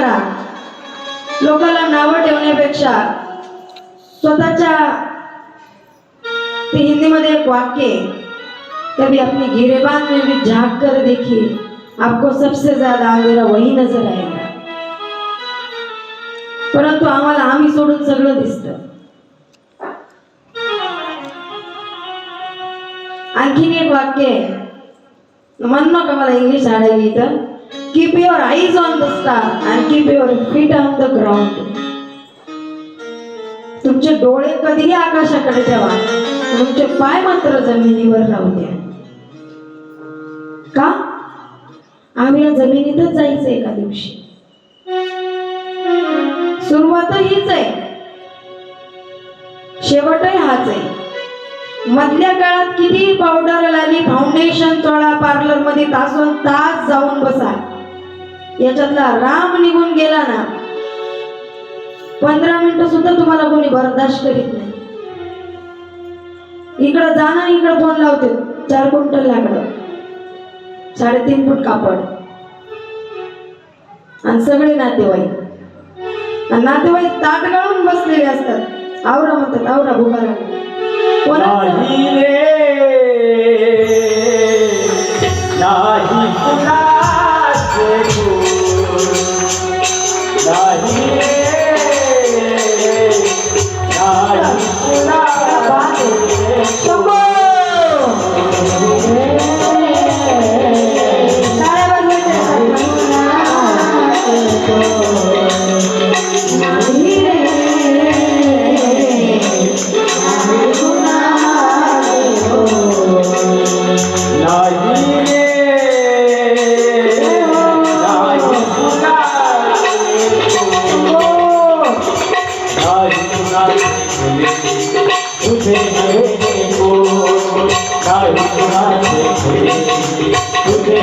करा. लोकांना नावं ठेवण्यापेक्षा स्वतःच्या ते हिंदीमध्ये एक वाक्य कभी अपनी गिरेबान में भी झांक कर देखिए आपको सबसे ज्यादा अंधेरा वही नजर आएगा. परंतु आम्हाला आम्ही सोडून सगळं दिसतं. आणखीन एक वाक्य आहे. म्हणू नका मला इंग्लिश आणायला इथं keep your eyes on the star and keep your feet on the ground तुमचे डोळे कधीही आकाशाकडे ठेवा. तुमचे पाय मात्र जमिनीवर राहू द्या. का? आम्ही या जमिनीतच जायचं एका दिवशी. सुरुवात हीच आहे. शेवटही हाच आहे. मधल्या काळात किती पावडर लाली फाउंडेशन चोळा पार्लरमध्ये तासून तास जाऊन बसा. याच्यातला राम निघून गेला ना पंधरा मिनिटं सुद्धा तुम्हाला कोणी बर्दाश्त करीत नाही. इकडं जाणं इकडं फोन लावते. चार क्विंटल लाकडं साडेतीन फूट कापड. आणि सगळे नातेवाईक. आणि नातेवाईक ताट गाळून बसलेले असतात. आवरा म्हणतात आवरा भुकारा कोणा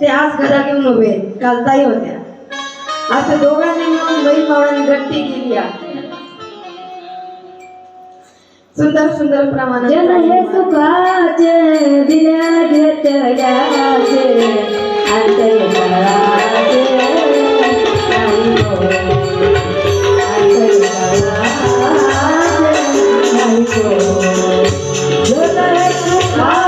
ते आज घरा घेऊन उभे आहेत. काल होत्या आज ते दोघांनी मिळून बहीण भावांनी गट्टी केली आहे. सुंदर सुंदर प्रमाणात जन हे सुखाचे दिल्या घेतल्याचे अंतरी कराचे नाही गो.